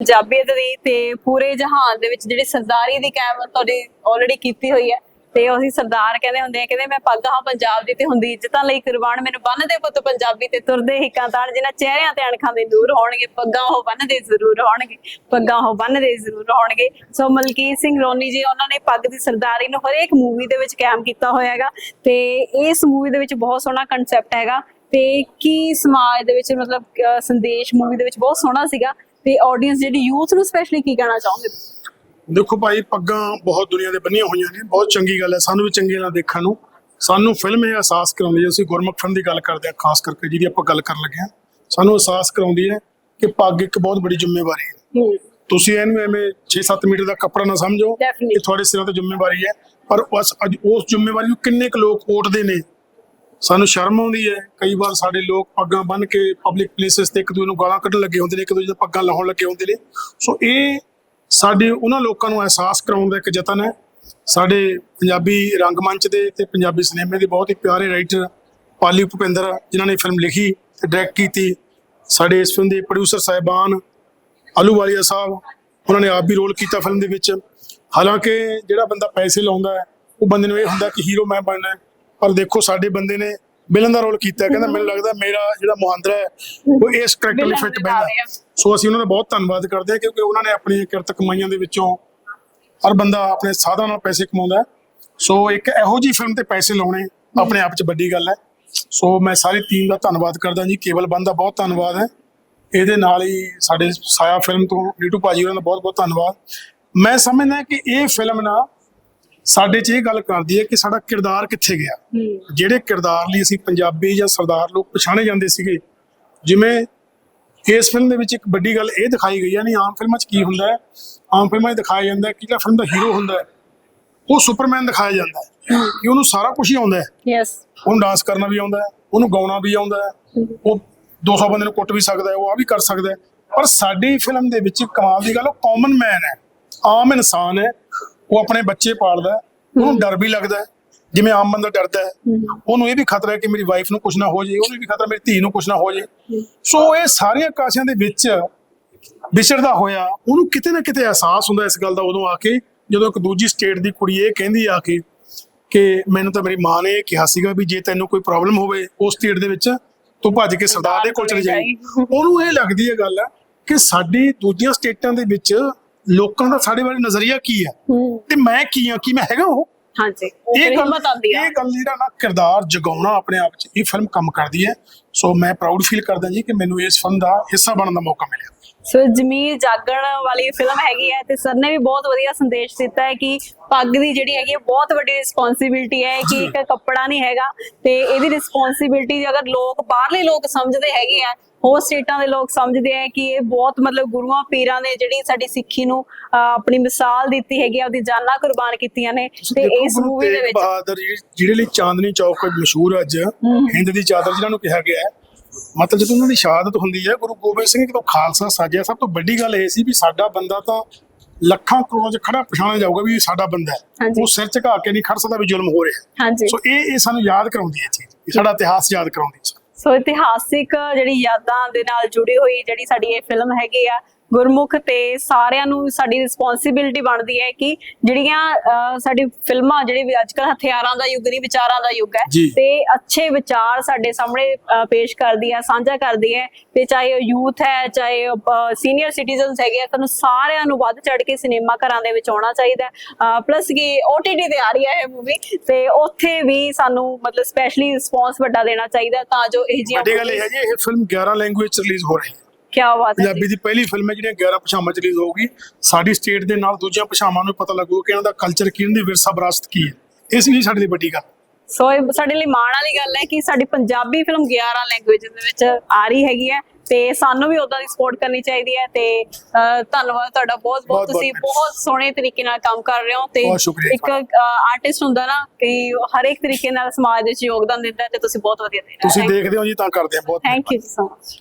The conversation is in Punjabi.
ਪੰਜਾਬੀਅਤ ਦੀ ਤੇ ਪੂਰੇ ਜਹਾਨ ਦੇ ਵਿੱਚ ਜਿਹੜੀ ਸਰਦਾਰੀ ਦੀ ਕਾਇਮ ਤੁਹਾਡੀ ਆਲਰੇਡੀ ਕੀਤੀ ਹੋਈ ਹੈ ਤੇ ਉਹ ਸਰਦਾਰ ਕਹਿੰਦੇ ਹੁੰਦੇ ਆ, ਕਹਿੰਦੇ ਮੈਂ ਪੱਗ ਹਾਂ ਪੰਜਾਬ ਦੀ ਤੇ ਹੁੰਦੀ ਇੱਜ਼ਤਾਂ ਲਈ ਕੁਰਬਾਨ ਮੈਨੂੰ ਬੰਨਦੇ ਪੁੱਤ ਪੰਜਾਬੀ ਤੇ ਤੁਰਦੇ ਹਿੱਕਾਂ ਤਾਣ ਜਿਨ੍ਹਾਂ ਚਿਹਰਿਆਂ ਤੇ ਅਣਖਾਂ ਦੇ ਦੂਰ ਹੋਣਗੇ, ਪੱਗਾਂ ਉਹ ਬੰਨਦੇ ਜ਼ਰੂਰ ਹੋਣਗੇ, ਪੱਗਾਂ ਉਹ ਬੰਨਦੇ ਜ਼ਰੂਰ ਹੋਣਗੇ। ਸੋ ਮਲਕੀਤ ਸਿੰਘ ਰੋਨੀ ਜੀ, ਉਹਨਾਂ ਨੇ ਪੱਗ ਦੀ ਸਰਦਾਰੀ ਨੂੰ ਹਰੇਕ ਮੂਵੀ ਦੇ ਵਿੱਚ ਕਾਇਮ ਕੀਤਾ ਹੋਇਆ ਹੈਗਾ ਤੇ ਇਸ ਮੂਵੀ ਦੇ ਵਿੱਚ ਬਹੁਤ ਸੋਹਣਾ ਕਨਸੈਪਟ ਹੈਗਾ ਤੇ ਕੀ ਸਮਾਜ ਦੇ ਵਿੱਚ ਮਤਲਬ ਸੰਦੇਸ਼ ਮੂਵੀ ਦੇ ਵਿੱਚ ਬਹੁਤ ਸੋਹਣਾ ਸੀਗਾ। ਤੇ ਆਡੀਅנס ਜਿਹੜੀ ਯੂਥ ਨੂੰ ਸਪੈਸ਼ਲੀ ਕੀ ਕਹਿਣਾ ਚਾਹੋਗੇ? ਦੇਖੋ ਭਾਈ ਪੱਗਾਂ ਬਹੁਤ ਦੁਨੀਆ ਦੇ ਬੰਨੀਆਂ ਹੋਈਆਂ ਨੇ ਬਹੁਤ ਚੰਗੀ ਗੱਲ ਹੈ। ਸਾਨੂੰ ਵੀ ਚੰਗੀ ਨਾਲ ਦੇਖਣ ਨੂੰ ਸਾਨੂੰ ਫਿਲਮ ਇਹ ਅਹਿਸਾਸ ਕਰਾਉਂਦੀ ਹੈ। ਅਸੀਂ ਗੁਰਮੁਖ ਫਿਲਮ ਦੀ ਗੱਲ ਕਰਦੇ ਹਾਂ ਖਾਸ ਕਰਕੇ ਜਿਹਦੀ ਆਪਾਂ ਗੱਲ ਕਰਨ ਲੱਗੇ ਹਾਂ। ਸਾਨੂੰ ਅਹਿਸਾਸ ਕਰਾਉਂਦੀ ਹੈ ਕਿ ਪੱਗ ਇੱਕ ਬਹੁਤ ਬੜੀ ਜ਼ਿੰਮੇਵਾਰੀ ਹੈ। ਤੁਸੀਂ ਇਹਨੂੰ ਐਵੇਂ 6-7 ਮੀਟਰ ਦਾ ਕੱਪੜਾ ਨਾ ਸਮਝੋ. ਇਹ ਤੁਹਾਡੇ ਸਿਰਾਂ ਤੇ ਜ਼ਿੰਮੇਵਾਰੀ ਹੈ। ਪਰ ਉਸ ਅੱਜ ਉਸ ਜ਼ਿੰਮੇਵਾਰੀ ਨੂੰ ਕਿੰਨੇ ਕੁ ਲੋਕ ਓਟਦੇ ਨੇ? ਸਾਨੂੰ ਸ਼ਰਮ ਆਉਂਦੀ ਹੈ। ਕਈ ਵਾਰ ਸਾਡੇ ਲੋਕ ਪੱਗਾਂ ਬੰਨ੍ਹ ਕੇ ਪਬਲਿਕ ਪਲੇਸਿਸ ਤੇ ਇੱਕ ਦੂਜੇ ਨੂੰ ਗਾਲਾਂ ਕੱਢਣ ਲੱਗੇ ਹੁੰਦੇ ਨੇ, ਇੱਕ ਦੂਜੇ ਦੇ ਪੱਗਾਂ ਲਾਉਣ ਲੱਗੇ ਹੁੰਦੇ ਨੇ। ਸੋ ਇਹ ਸਾਡੇ, ਉਹਨਾਂ ਲੋਕਾਂ ਨੂੰ ਅਹਿਸਾਸ ਕਰਾਉਣ ਦਾ ਇੱਕ ਯਤਨ ਹੈ। ਸਾਡੇ ਪੰਜਾਬੀ ਰੰਗਮੰਚ ਦੇ ਤੇ ਪੰਜਾਬੀ ਸਿਨੇਮੇ ਦੇ ਬਹੁਤ ਹੀ ਪਿਆਰੇ ਰਾਈਟਰ ਪਾਲੀ ਭੁਪਿੰਦਰ, ਜਿਨ੍ਹਾਂ ਨੇ ਫਿਲਮ ਲਿਖੀ ਤੇ ਡਾਇਰੈਕਟ ਕੀਤੀ। ਸਾਡੇ ਇਸ ਫਿਲਮ ਦੇ ਪ੍ਰੋਡਿਊਸਰ ਸਾਹਿਬਾਨ ਆਲੂਵਾਲੀਆ ਸਾਹਿਬ, ਉਹਨਾਂ ਨੇ ਆਪ ਵੀ ਰੋਲ ਕੀਤਾ ਫਿਲਮ ਦੇ ਵਿੱਚ। ਹਾਲਾਂਕਿ ਜਿਹੜਾ ਬੰਦਾ ਪੈਸੇ ਲਾਉਂਦਾ ਹੈ, ਉਹ ਬੰਦੇ ਨੂੰ ਇਹ ਹੁੰਦਾ ਕਿ ਹੀਰੋ ਮੈਂ ਬਣਨਾ ਹੈ। ਪਰ ਦੇਖੋ ਸਾਡੇ ਬੰਦੇ ਨੇ ਵਿਲਨ ਦਾ ਰੋਲ ਕੀਤਾ। ਕਹਿੰਦਾ ਮੈਨੂੰ ਲੱਗਦਾ ਮੇਰਾ ਜਿਹੜਾ ਮੁਹਾਂਦਰਾ ਹੈ ਉਹ ਇਸ ਕਰੈਕਟਰ ਲਈ ਫਿੱਟ ਦੇ ਬੈਠਾ ਨਾਲ ਹੀ ਆ। ਸੋ ਅਸੀਂ ਉਹਨਾਂ ਦਾ ਬਹੁਤ ਧੰਨਵਾਦ ਕਰਦੇ ਹਾਂ ਕਿਉਂਕਿ ਉਹਨਾਂ ਨੇ ਆਪਣੀ ਕਿਰਤ ਕਮਾਈਆਂ ਦੇ ਵਿੱਚੋਂ ਹਰ ਬੰਦਾ ਆਪਣੇ ਸਾਧਾਂ ਨਾਲ ਪੈਸੇ ਕਮਾਉਂਦਾ। ਸੋ ਇੱਕ ਇਹੋ ਜੀ ਫਿਲਮ ਤੇ ਪੈਸੇ ਲਾਉਣੇ ਆਪਣੇ ਆਪ 'ਚ ਵੱਡੀ ਗੱਲ ਹੈ ਸੋ ਮੈਂ ਸਾਰੀ ਟੀਮ ਦਾ ਧੰਨਵਾਦ ਕਰਦਾ ਜੀ ਕੇਵਲ ਬੰਦ ਦਾ ਬਹੁਤ ਧੰਨਵਾਦ ਹੈ ਇਹਦੇ ਨਾਲ ਹੀ ਸਾਡੇ ਸਾਇਆ ਫਿਲਮ ਤੋਂ ਨੀਟੂ ਭਾਜੀ ਉਹਨਾਂ ਦਾ ਬਹੁਤ ਬਹੁਤ ਧੰਨਵਾਦ ਮੈਂ ਸਮਝਦਾ ਕਿ ਇਹ ਫਿਲਮ ਨਾ ਸਾਡੇ 'ਚ ਇਹ ਗੱਲ ਕਰਦੀ ਹੈ ਕਿ ਸਾਡਾ ਕਿਰਦਾਰ ਕਿੱਥੇ ਗਿਆ? ਜਿਹੜੇ ਕਿਰਦਾਰ ਲਈ ਅਸੀਂ ਪੰਜਾਬੀ ਜਾਂ ਸਰਦਾਰ ਲੋਕ ਪਛਾਣੇ ਜਾਂਦੇ ਸੀਗੇ ਜਿਵੇਂ ਇਸ ਫਿਲਮ ਦੇ ਵਿੱਚ ਇੱਕ ਵੱਡੀ ਗੱਲ ਇਹ ਦਿਖਾਈ ਗਈ ਹੈ ਨਹੀਂ ਆਮ ਫਿਲਮਾਂ 'ਚ ਕੀ ਹੁੰਦਾ ਹੈ? ਆਮ ਫਿਲਮਾਂ 'ਚ ਦਿਖਾਇਆ ਜਾਂਦਾ ਹੈ ਕਿ ਜਿਹੜਾ ਫਿਲਮ ਦਾ ਹੀਰੋ ਹੁੰਦਾ ਹੈ ਉਹ ਸੁਪਰਮੈਨ ਦਿਖਾਇਆ ਜਾਂਦਾ ਹੈ। ਕਿ ਉਹਨੂੰ ਸਾਰਾ ਕੁਝ ਹੀ ਆਉਂਦਾ ਹੈ। ਯੈਸ ਉਹਨੂੰ ਡਾਂਸ ਕਰਨਾ ਵੀ ਆਉਂਦਾ ਹੈ ਉਹਨੂੰ ਗਾਉਣਾ ਵੀ ਆਉਂਦਾ ਹੈ ਉਹ 200 ਬੰਦੇ ਨੂੰ ਕੁੱਟ ਵੀ ਸਕਦਾ ਹੈ ਉਹ ਆ ਵੀ ਕਰ ਸਕਦਾ ਹੈ। ਪਰ ਸਾਡੀ ਫਿਲਮ ਦੇ ਵਿੱਚ ਕਮਾਲ ਦੀ ਗੱਲ ਉਹ ਕਾਮਨ ਮੈਨ ਹੈ ਆਮ ਇਨਸਾਨ ਹੈ ਉਹ ਆਪਣੇ ਬੱਚੇ ਪਾਲਦਾ ਹੈ। ਉਹਨੂੰ ਡਰ ਵੀ ਲੱਗਦਾ ਹੈ। ਜਿਵੇਂ ਆਮ ਬੰਦਾ ਡਰਦਾ ਹੈ। ਉਹਨੂੰ ਇਹ ਵੀ ਖਤਰਾ ਹੈ ਕਿ ਮੇਰੀ ਵਾਈਫ ਨੂੰ ਕੁਝ ਨਾ ਹੋ ਜਾਏ ਉਹਨੂੰ ਵੀ ਖਤਰਾ ਮੇਰੀ ਧੀ ਨੂੰ ਕੁਝ ਨਾ ਹੋ ਜਾਏ ਸੋ ਇਹ ਸਾਰੀਆਂ ਕਾਸ਼ੀਆਂ ਦੇ ਵਿੱਚ ਵਿਚਰਦਾ ਹੋਇਆ ਉਹਨੂੰ ਕਿਤੇ ਨਾ ਕਿਤੇ ਅਹਿਸਾਸ ਹੁੰਦਾ ਇਸ ਗੱਲ ਦਾ। ਉਦੋਂ ਆ ਕੇ ਜਦੋਂ ਇੱਕ ਦੂਜੀ ਸਟੇਟ ਦੀ ਕੁੜੀ ਇਹ ਕਹਿੰਦੀ ਆ ਕੇ ਕਿ ਮੈਨੂੰ ਤਾਂ ਮੇਰੀ ਮਾਂ ਨੇ ਇਹ ਕਿਹਾ ਸੀਗਾ ਵੀ ਜੇ ਤੈਨੂੰ ਕੋਈ ਪ੍ਰੋਬਲਮ ਹੋਵੇ ਉਸ ਸਟੇਟ ਦੇ ਵਿੱਚ ਤੂੰ ਭੱਜ ਕੇ ਸਰਦਾਰ ਦੇ ਕੋਲ ਚਲੇ ਜਾਈਂ। ਉਹਨੂੰ ਇਹ ਲੱਗਦੀ ਹੈ ਗੱਲ ਕਿ ਸਾਡੀ ਦੂਜੀਆਂ ਸਟੇਟਾਂ ਦੇ ਵਿੱਚ ਲੋਕਾਂ ਦਾ ਸਾਡੇ ਬਾਰੇ ਨਜ਼ਰੀਆ ਕੀ ਹੈ। ਤੇ ਮੈਂ ਕੀ ਆ? ਕੀ ਮੈਂ ਹੈਗਾ ਉਹ? ਹਾਂਜੀ। ਇਹ ਹਿੰਮਤ ਆਉਂਦੀ ਆ। ਇਹ ਗੱਲ ਜਿਹੜਾ ਨਾ ਕਿਰਦਾਰ ਜਗਾਉਣਾ ਆਪਣੇ ਆਪ 'ਚ ਇਹ ਫਿਲਮ ਕੰਮ ਕਰਦੀ ਹੈ। ਸੋ ਮੈਂ ਪ੍ਰਾਊਡ ਫੀਲ ਕਰਦਾ ਜੀ ਕਿ ਮੈਨੂੰ ਇਸ ਫਿਲਮ ਦਾ ਹਿੱਸਾ ਬਣਨ ਦਾ ਮੌਕਾ ਮਿਲਿਆ। ਸੋ ਜ਼ਮੀਰ ਜਾਗਣ ਵਾਲੀ ਫਿਲਮ ਹੈਗੀ ਹੈ ਤੇ ਸਰ ਨੇ ਵੀ ਬਹੁਤ ਵਧੀਆ ਸੰਦੇਸ਼ ਦਿੱਤਾ ਹੈ ਕਿ ਪੱਗ ਦੀ ਜਿਹੜੀ ਹੈਗੀ ਹੈ ਬਹੁਤ ਵੱਡੀ ਰਿਸਪੌਂਸਿਬਿਲਟੀ ਹੈ ਕਿ ਇੱਕ ਕੱਪੜਾ ਨਹੀਂ ਹੈਗਾ ਤੇ ਇਹਦੀ ਰਿਸਪੌਂਸਿਬਿਲਟੀ ਅਗਰ ਲੋਕ ਬਾਹਰਲੇ ਲੋਕ ਸਮਝਦੇ ਹੈਗੇ ਆ ਹੋਰ ਸਟੇਟਾਂ ਦੇ ਲੋਕ ਸਮਝਦੇ ਆ ਕਿ ਇਹ ਬਹੁਤ ਮਤਲਬ ਗੁਰੂਆਂ ਪੀਰਾਂ ਨੇ ਜਿਹੜੀ ਸਾਡੀ ਸਿੱਖੀ ਨੂੰ ਆਪਣੀ ਮਿਸਾਲ ਦਿੱਤੀ ਹੈਗੀ ਆ ਉਹਦੀ ਜਾਨਾਂ ਕੁਰਬਾਨ ਕੀਤੀਆਂ ਨੇ ਤੇ ਇਸ ਮੂਵੀ ਦੇ ਵਿੱਚ ਬਹਾਦਰ ਜਿਹੜੇ ਲਈ ਚਾਂਦਨੀ ਚੌਕ ਮਸ਼ਹੂਰ ਅੱਜ ਹਿੰਦ ਦੀ ਚਾਦਰ ਜਿਹਨਾਂ ਨੂੰ ਕਿਹਾ ਗਿਆ ਹੈ ਮਤਲਬ ਜਦੋਂ ਉਹਨਾਂ ਦੀ ਸ਼ਹਾਦਤ ਹੁੰਦੀ ਹੈ ਗੁਰੂ ਗੋਬਿੰਦ ਸਿੰਘ ਜਦੋਂ ਖਾਲਸਾ ਸਾਜਿਆ ਸਭ ਤੋਂ ਵੱਡੀ ਗੱਲ ਇਹ ਸੀ ਵੀ ਸਾਡਾ ਬੰਦਾ ਤਾਂ ਲੱਖਾਂ ਕਰੋੜਾਂ 'ਚ ਖੜਾ ਪਛਾਣਿਆ ਜਾਊਗਾ ਵੀ ਇਹ ਸਾਡਾ ਬੰਦਾ ਹੈ। ਉਹ ਸਿਰ ਝੁਕਾ ਕੇ ਨਹੀਂ ਖੜ ਸਕਦਾ ਵੀ ਜ਼ੁਲਮ ਹੋ ਰਿਹਾ ਸੋ ਇਹ ਇਹ ਸਾਨੂੰ ਯਾਦ ਕਰਾਉਂਦੀ ਹੈ ਚੀਜ਼। ਇਹ ਸਾਡਾ ਇਤਿਹਾਸ ਯਾਦ ਕਰਾਉਂਦੀ ਹੈ। ਸੋ ਇਤਿਹਾਸਿਕ ਜਿਹੜੀ ਯਾਦਾਂ ਦੇ ਨਾਲ ਜੁੜੀ ਹੋਈ ਜਿਹੜੀ ਸਾਡੀ ਇਹ ਫਿਲਮ ਹੈਗੀ ਆ ਗੁਰਮੁਖ ਤੇ ਸਾਰਿਆਂ ਨੂੰ ਸਾਡੀ ਰਿਸਪੌਂਸਿਬਿਲਟੀ ਬਣਦੀ ਹੈ ਕਿ ਜਿਹੜੀਆਂ ਸਾਡੀ ਫਿਲਮਾਂ ਜਿਹੜੇ ਵੀ ਅੱਜਕੱਲ ਹਥਿਆਰਾਂ ਦਾ ਯੁੱਗ ਨਹੀਂ ਵਿਚਾਰਾਂ ਦਾ ਯੁੱਗ ਹੈ। ਤੇ ਅੱਛੇ ਵਿਚਾਰ ਸਾਡੇ ਸਾਹਮਣੇ ਪੇਸ਼ ਕਰਦੀ ਹੈ ਸਾਂਝਾ ਕਰਦੀ ਹੈ ਤੇ ਚਾਹੇ ਉਹ ਯੂਥ ਹੈ ਚਾਹੇ ਸੀਨੀਅਰ ਸਿਟੀਜ਼ਨਸ ਹੈਗੇ ਆ ਤੁਹਾਨੂੰ ਸਾਰਿਆਂ ਨੂੰ ਵੱਧ ਚੜ ਕੇ ਸਿਨੇਮਾ ਘਰਾਂ ਦੇ ਵਿੱਚ ਆਉਣਾ ਚਾਹੀਦਾ ਪਲੱਸ ਕਿ OTT ਤੇ ਆ ਰਹੀ ਹੈ ਇਹ ਮੂਵੀ ਤੇ ਉੱਥੇ ਵੀ ਸਾਨੂੰ ਮਤਲਬ ਸਪੈਸ਼ਲੀ ਰਿਸਪੌਂਸ ਵੱਡਾ ਦੇਣਾ ਚਾਹੀਦਾ ਤਾਂ ਜੋ ਇਹ ਜਿਹੀਆਂ ਵੱਡੀ ਗੱਲ ਇਹ ਹੈ ਜੀ ਇਹ ਫਿਲਮ 11 ਲੈਂਗੁਏਜ 'ਚ ਰਿਲੀਜ਼ ਹੋ ਰਹੀ ਹੈ ਕੀ ਬਾਤ ਹੈ ਪੰਜਾਬੀ ਦੀ ਪਹਿਲੀ ਫਿਲਮ ਹੈ ਜਿਹੜੀ 11 ਭਾਸ਼ਾਵਾਂ 'ਚ ਰਿਲੀਜ਼ ਹੋਊਗੀ। ਸਾਡੀ ਸਟੇਟ ਦੇ ਨਾਲ ਦੂਜੀਆਂ ਭਾਸ਼ਾਵਾਂ ਨੂੰ ਪਤਾ ਲੱਗੂ ਕਿ ਇਹਨਾਂ ਦਾ ਕਲਚਰ ਕੀ ਇਹਨਾਂ ਦੀ ਵਿਰਸਾ ਵਿਰਾਸਤ ਕੀ ਹੈ। ਇਸ ਲਈ ਸਾਡੇ ਲਈ ਵੱਡੀ ਗੱਲ। ਸੋ ਇਹ ਸਾਡੇ ਲਈ ਮਾਣ ਵਾਲੀ ਗੱਲ ਹੈ ਕਿ ਸਾਡੀ ਪੰਜਾਬੀ ਫਿਲਮ 11 ਲੈਂਗੁਏਜ ਦੇ ਵਿੱਚ ਆ ਰਹੀ ਹੈਗੀ ਹੈ ਤੇ ਸਾਨੂੰ ਵੀ ਉਦਾਂ ਦੀ ਸਪੋਰਟ ਕਰਨੀ ਚਾਹੀਦੀ ਹੈ ਤੇ ਅਹ, ਧੰਨਵਾਦ ਤੁਹਾਡਾ ਬਹੁਤ ਬਹੁਤ। ਬਹੁਤ-ਬਹੁਤ ਤੁਸੀਂ ਬਹੁਤ ਸੋਹਣੇ ਤਰੀਕੇ ਨਾਲ ਕੰਮ ਕਰ ਰਹੇ ਹੋ ਤੇ ਬਹੁਤ ਸ਼ੁਕਰੀਆ ਇੱਕ ਆਰਟਿਸਟ ਹੁੰਦਾ ਨਾ ਕਿ ਹਰ ਇੱਕ ਤਰੀਕੇ ਨਾਲ ਸਮਾਜ ਦੇ ਵਿੱਚ ਯੋਗਦਾਨ ਦਿੰਦਾ ਹੈ ਤੇ ਤੁਸੀਂ ਬਹੁਤ ਵਧੀਆ ਦੇ ਰਹੇ ਹੋ। ਤੁਸੀਂ ਦੇਖਦੇ ਹੋ ਜੀ ਤਾਂ ਕਰਦੇ ਆ ਬਹੁਤ ਥੈਂਕ ਯੂ ਸੋ ਮਚ